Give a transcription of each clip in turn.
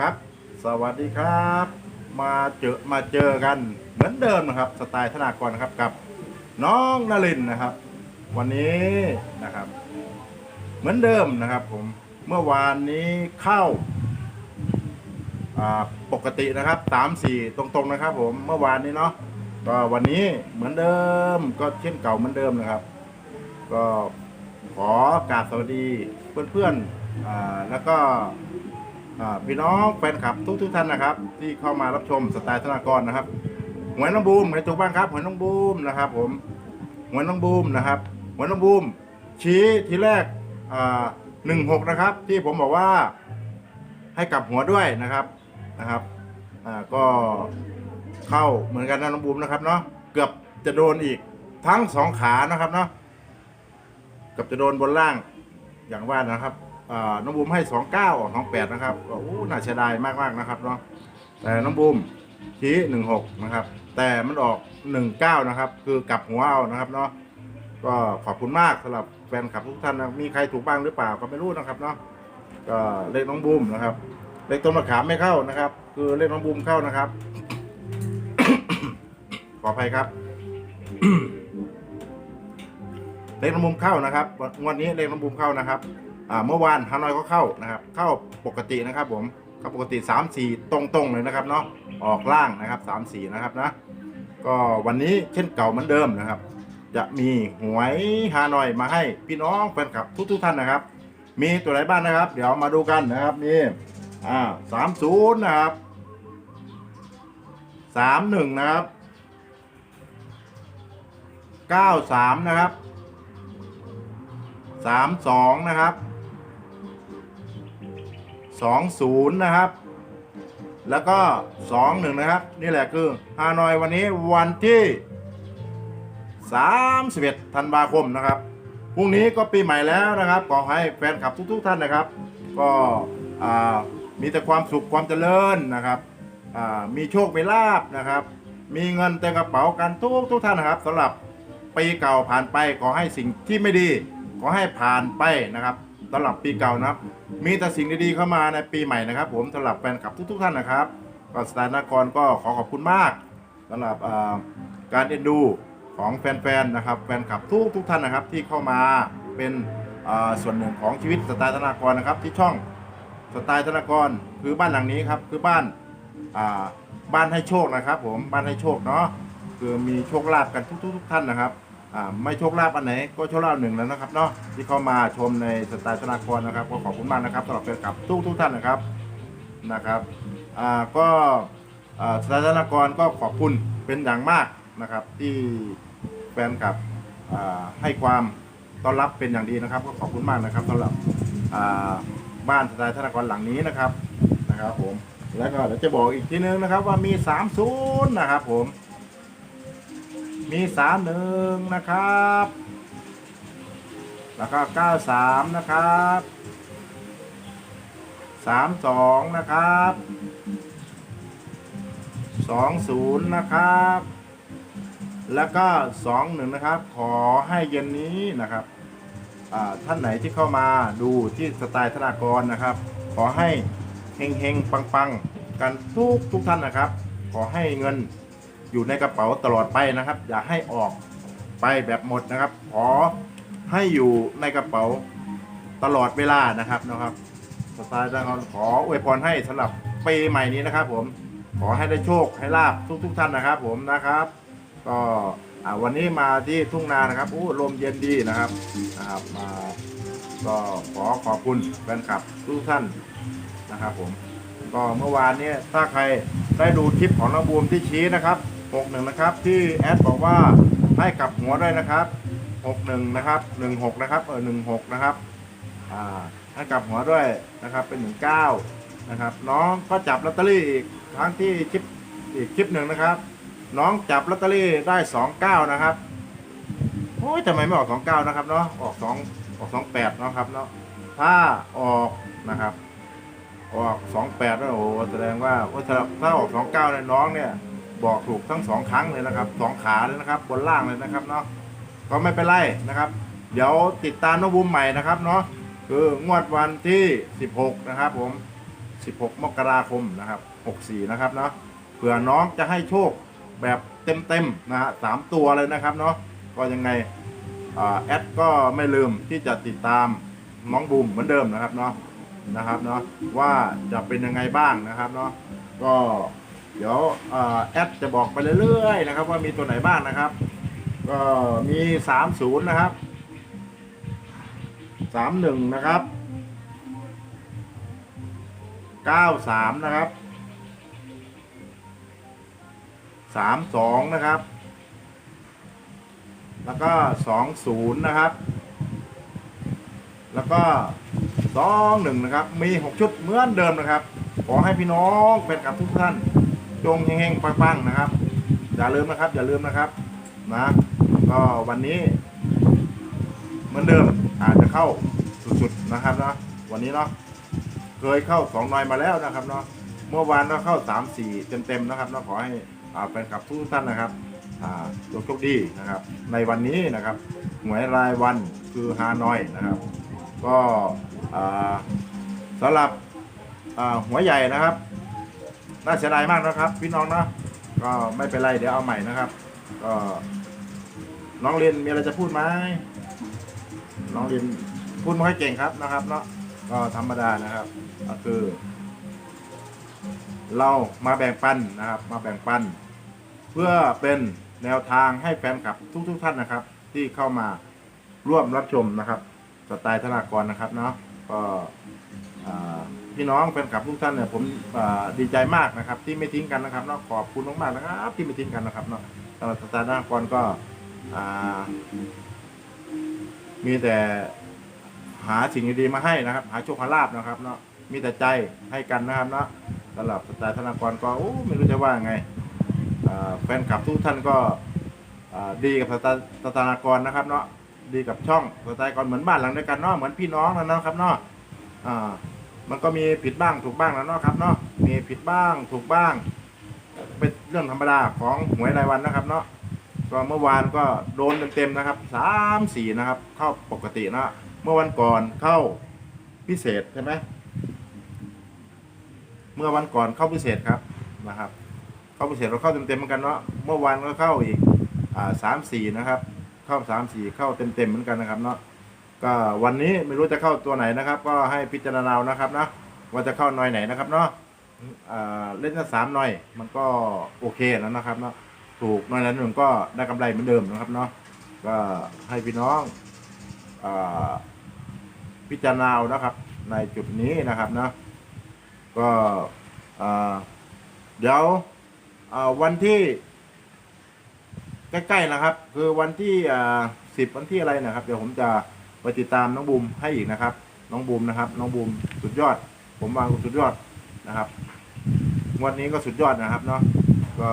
ครับ สวัสดีครับ มาเจอมาเจอกันเหมือนเดิมนะครับ สไตล์ธนากรนะครับกับ น้องนลินนะครับ วันนี้นะครับ เหมือนเดิมนะครับ ผมเมื่อวานนี้เข้าปกตินะครับสามสี่ตรงๆนะครับ ผมเมื่อวานนี้เนาะก็วันนี้เหมือนเดิมก็เช่นเก่าเหมือนเดิมนะครับ ก็ขอกราบสวัสดีเพื่อนๆแล้วก็ พี่น้องแฟนคลับทุกทุกท่านนะครับ ที่เข้ามารับชมสไตล์ธนากรนะครับหวยน้องบูมหวยถูกบ้างครับหวยน้องบูมนะครับ ผมหวยน้องบูมนะครับหวยน้องบูม ชี้ทีแรกหนึ่งหกนะครับ ที่ผมบอกว่าให้กลับหัวด้วยนะครับนะครับก็เข้าเหมือนกันนะน้องบูมนะครับเนาะเกือบจะโดนอีกทั้งสองขานะครับเนาะเกือบจะโดนบนล่างอย่างว่านะครับ อ่าน้องบูมให้สองเก้าออกสองแปดนะครับก็โอ้น่าเสียดายมากมากนะครับเนาะแต่น้องบูมชี้หนึ่งหกนะครับ แต่มันออกหนึ่งเก้านะครับ คือกลับหัวเอานะครับเนาะก็ขอบคุณมากสำหรับแฟนคลับทุกท่านนะมีใครถูกบ้างหรือเปล่าก็ไม่รู้นะครับเนาะก็เลขน้องบูมนะครับเลขต้นมะขามไม่เข้านะครับ คือเลขน้องบูมเข้านะครับ ขออภัยครับเลขน้องบูมเข้านะครับงวันนี้เลขน้องบูมเข้านะครับ เมื่อวานฮานอยก็เข้านะครับ เข้าปกตินะครับผมเข้าปกติ 3 4 ตรงๆเลยนะครับเนาะออกล่างนะครับ 3 4 นะครับนะก็วันนี้เช่นเก่าเหมือนเดิมนะครับ จะมีหวยฮานอยมาให้พี่น้องแฟนคลับทุกๆท่านนะครับ มีตัวไหนบ้างนะครับ เดี๋ยวมาดูกันนะครับนี่อ่าสามศูนย์นะครับสามหนึ่งนะครับเก้าสามนะครับสามสองนะครับ สองศูนย์นะครับ แล้วก็สองหนึ่งนะครับ นี่แหละคือฮานอยวันนี้วันที่สามสิบเอ็ดธันวาคมนะครับ พรุ่งนี้ก็ปีใหม่แล้วนะครับ ขอให้แฟนคลับทุก ๆ ท่านนะครับ ก็มีแต่ความสุขความเจริญนะครับ มีโชคมีลาบนะครับ มีเงินเต็มกระเป๋ากันทุกทุกท่านนะครับสำหรับปีเก่าผ่านไปขอให้สิ่งที่ไม่ดี ขอให้ผ่านไปนะครับ สำหรับปีเก่านะครับ มีแต่สิ่งดีๆเข้ามาในปีใหม่นะครับ ผมสำหรับแฟนคลับทุก ๆ ท่านนะครับก็สไตล์นครก็ขอขอบคุณมากสำหรับอ่าการเอ็นดูของแฟนๆนะครับ แฟนคลับทุกทุกๆท่านนะครับ ที่เข้ามาเป็นส่วนหนึ่งของชีวิตสไตล์ธนากรนะครับ ที่ช่องสไตล์ธนากรคือบ้านหลังนี้ครับคือบ้านบ้านให้โชคนะครับ ผมบ้านให้โชคเนาะคือมีโชคลาภกันทุกๆทุกท่านนะครับ อ่าไม่โชคลาภอันไหนก็โชคลาภหนึ่งแล้วนะครับเนาะที่เข้ามาชมในสไตล์ธนากรนะครับ ก็ขอบคุณมากนะครับสำหรับแฟนคลับทุกทุกท่านนะครับนะครับอ่าก็อ่าสไตล์ธนากรก็ขอบคุณเป็นอย่างมากนะครับ ที่แฟนคลับอ่าให้ความต้อนรับเป็นอย่างดีนะครับ ก็ขอบคุณมากนะครับสำหรับอ่าบ้านสไตล์ธนากรหลังนี้นะครับนะครับผมแล้วก็เดี๋ยวจะบอกอีกทีนึงนะครับว่ามี 30 นะครับผม มีสามหนึ่งนะครับ แล้วก็เก้าสามนะครับสามสองนะครับสองศูนย์นะครับ แล้วก็สองหนึ่งนะครับ ขอให้เย็นนี้นะครับท่านไหนที่เข้ามาดูที่สไตล์ธนากรนะครับ ขอให้เฮงเฮงปังปังๆกันทุกทุกท่านนะครับ ขอให้เงิน อยู่ในกระเป๋าตลอดไปนะครับ อย่าให้ออกไปแบบหมดนะครับ ขอให้อยู่ในกระเป๋าตลอดเวลานะครับนะครับสไตล์ดังขออวยพรให้สำหรับปีใหม่นี้นะครับผมขอให้ได้โชคให้ลาบทุกทุกท่านนะครับ ผมนะครับ ก็วันนี้มาที่ทุ่งนานะครับโอ้ลมเย็นดีนะครับนะครับมาก็ขอขอบคุณแฟนคลับทุกท่านนะครับผมก็เมื่อวานนี้ถ้าใครได้ดูคลิปของน้องบูมที่ชี้นะครับ61นะครับที่แอดบอกว่าให้กลับหัวด้วยนะครับ61นะครับ16นะครับเออ16นะครับอ่าให้กลับหัวด้วยนะครับเป็น 19นะครับน้องก็จับลอตเตอรี่อีกครั้งที่คลิปอีกคลิปหนึ่งนะครับ น้องจับลอตเตอรี่ได้ 29 นะครับโอ้ยทำไมไม่ออก 29 นะครับเนาะออก 2 ออก 28 เนาะครับเนาะถ้าออกนะครับออกสองแล้วโอ้โหแสดงว่าถ้าถ้าออกสองเก้าเนี่ยน้องเนี่ย บอกถูกทั้งสองครั้งเลยนะครับสองขาเลยนะครับ บนล่างเลยนะครับเนาะก็ไม่เป็นไรนะครับ เดี๋ยวติดตามน้องบูมใหม่นะครับเนาะคืองวดวันที่ 16 นะครับ ผม 16 มกราคมนะครับ 64 นะครับเนาะเผื่อน้องจะให้โชคแบบเต็มๆนะฮะสามตัวเลยนะครับเนาะก็ยังไงอแอดก็ไม่ลืมที่จะติดตามน้องบูมเหมือนเดิมนะครับเนาะนะครับเนาะว่าจะเป็นยังไงบ้างนะครับเนาะก็ เดี๋ยวอแอดจะบอกไปเรื่อยๆนะครับ ว่ามีตัวไหนบ้างนะครับ ก็มี30นะครับ31นะครับ93นะครับ32นะครับ แล้วก็20นะครับ แล้วก็21นะครับ มี6ชุดเหมือนเดิมนะครับ ขอให้พี่น้องแฟนคลับทุกท่าน จงเฮงๆปังๆนะครับ อย่าลืมนะครับ อย่าลืมนะครับนะก็วันนี้เหมือนเดิมอาจจะเข้าสุดๆนะครับเนาะวันนี้เนาะเคยเข้าสองนอยมาแล้วนะครับเนาะเมื่อวานก็เข้าสามสี่เต็มๆนะครับเนาะขอให้อ่าแฟนคลับทุกท่านนะครับอ่าโชคดีนะครับ ในวันนี้นะครับหวยรายวันคือฮานอยนะครับ ก็อ่าสำหรับอ่าหัวใหญ่นะครับ น่าเสียดายมากนะครับ พี่น้องเนาะก็ไม่เป็นไรเดี๋ยวเอาใหม่นะครับ ก็น้องเรียนมีอะไรจะพูดไหมน้องเรียนพูดไม่ค่อยเก่งครับนะครับเนาะก็ธรรมดานะครับก็คือ เรามาแบ่งปันนะครับ มาแบ่งปัน เพื่อเป็นแนวทางให้แฟนคลับทุกๆทท่านนะครับ ที่เข้ามาร่วมรับชมนะครับ สไตล์ธนากรนะครับเนาะก็ อ่าพี่น้องแฟนคลับทุกท่านเนี่ยผมอ่าดีใจมากนะครับ ที่ไม่ทิ้งกันนะครับเนาะขอบคุณมากๆนะครับ ที่ไม่ทิ้งกันนะครับเนาะสำหรับสไตล์ธนากรก็อ่ามีแต่หาสิ่งดีๆมาให้นะครับ หาโชคหาลาบนะครับ เนาะมีแต่ใจให้กันนะครับเนาะสำหรับสไตล์ธนากรก็โอ้ไม่รู้จะว่าไงอ่าแฟนคลับทุกท่านก็อ่าดีกับสไตล์สไตล์ธนากรนะครับ เนาะดีกับช่องสไตล์กรเหมือนบ้านหลังเดียวกันเนาะเหมือนพี่น้องนะนะครับ เนาะอ่า มันก็มีผิดบ้างถูกบ้างแล้วเนาะครับเนาะมีผิดบ้างถูกบ้าง เป็นเรื่องธรรมดาของหวยรายวันนะครับเนาะก็เมื่อวานก็โดนเต็มๆนะครับสามสี่นะครับ เข้าปกตินะเมื่อวันก่อนเข้าพิเศษใช่ไหมเมื่อวันก่อนเข้าพิเศษครับนะครับ เข้าพิเศษเราเข้าเต็มๆเหมือนกันเนาะเมื่อวานก็เข้าอีกอ่าสามสี่นะครับ เข้าสามสี่เข้าเต็มๆเหมือนกันนะครับเนาะ ก็วันนี้ไม่รู้จะเข้าตัวไหนนะครับ ก็ให้พิจารณาเอานะครับนะว่าจะเข้าหน่อยไหนนะครับเนาะอ่าเล่นแค่สามหน่อย มันก็โอเคแล้วนะครับเนาะถูกน้อยนั้นหนึ่งก็ได้กำไรเหมือนเดิมนะครับเนาะก็ให้พี่น้องอาพิจารณาเอานะครับ ในจุดนี้นะครับนะก็อ่าเดี๋ยวอ่าวันที่ใกล้ๆนะครับ คือวันที่สิบวันที่อะไรนะครับ เดี๋ยวผมจะ ไปติดตามน้องบูมให้อีกนะครับ น้องบูมนะครับ น้องบูมสุดยอด ผมวางสุดยอดนะครับงวันนี้ก็สุดยอดนะครับเนาะก็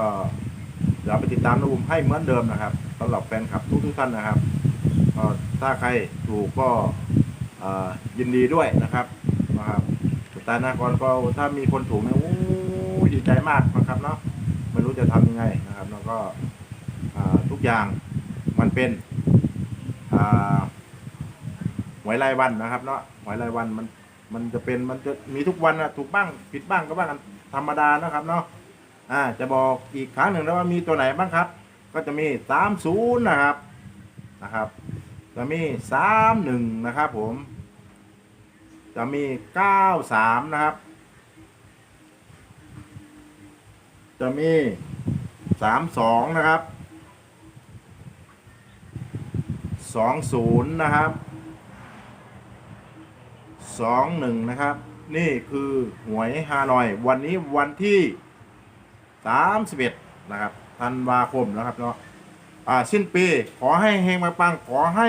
เดี๋ยวไปติดตามน้องบูมให้เหมือนเดิมนะครับสำหรับแฟนคลับทุกทุกท่านนะครับก็ถ้าใครถูกก็ยินดีด้วยนะครับนะครับสไตล์นากรก็ถ้ามีคนถูกเนี่ยโอ้ยดีใจมากนะครับเนาะไม่รู้จะทำยังไงนะครับ แล้วก็ทุกอย่างมันเป็นอ่า หวยรายวันนะครับ เนาะหวยรายวันมันมันจะเป็นมันจะมีทุกวันนะถูกบ้างผิดบ้างก็บ้างกันธรรมดานะครับเนาะอ่าจะบอกอีกครั้งหนึ่งนะว่ามีตัวไหนบ้างครับ ก็จะมีสามศูนย์นะครับนะครับ จะมีสามหนึ่งนะครับ ผม จะมีเก้าสามนะครับ จะมีสามสองนะครับสองศูนย์นะครับ สองหนึ่งนะครับ นี่คือหวยฮานอย วันนี้วันที่ 31 นะครับธันวาคมนะครับเนาะอ่าสิ้นปีขอให้เฮงมาปังขอให้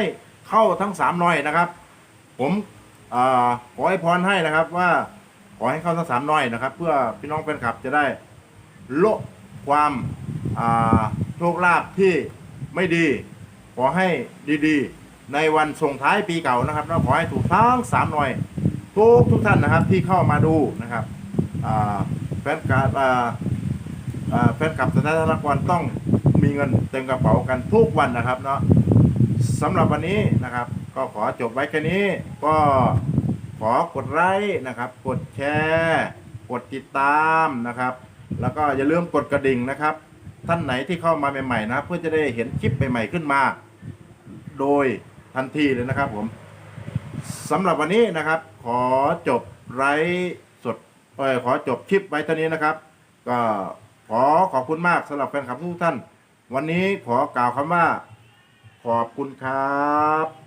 เข้าทั้งสามหน่อยนะครับ ผมอ่าขอให้พรให้นะครับว่าขอให้เข้าทั้งสามหน่อยนะครับ เพื่อพี่น้องแฟนคลับจะได้โละความอ่าโชคลาภที่ไม่ดี ขอให้ดีๆ ในวันส่งท้ายปีเก่านะครับแล้วขอให้ถูกทั้งสามหน่อย ทุกทุกท่านนะครับที่เข้ามาดูนะครับแฟนคลับอ่าอ่าแฟนคลับสถานกรต้องมีเงินเต็มกระเป๋ากันทุกวันนะครับเนาะสำหรับวันนี้นะครับ ก็ขอจบไว้แค่นี้ ก็ขอกดไลค์นะครับ กดแชร์ กดติดตามนะครับ แล้วก็อย่าลืมกดกระดิ่งนะครับ ท่านไหนที่เข้ามาใหม่ๆนะเพื่อจะได้เห็นคลิปใหม่ๆขึ้นมา โดยทันทีเลยนะครับผม สำหรับวันนี้นะครับ ขอจบไร้สดเออขอจบคลิปไว้เท่านี้นะครับ ก็ขอขอบคุณมากสำหรับแฟนคลับทุกท่าน วันนี้ขอกล่าวคำว่า ขอบคุณครับ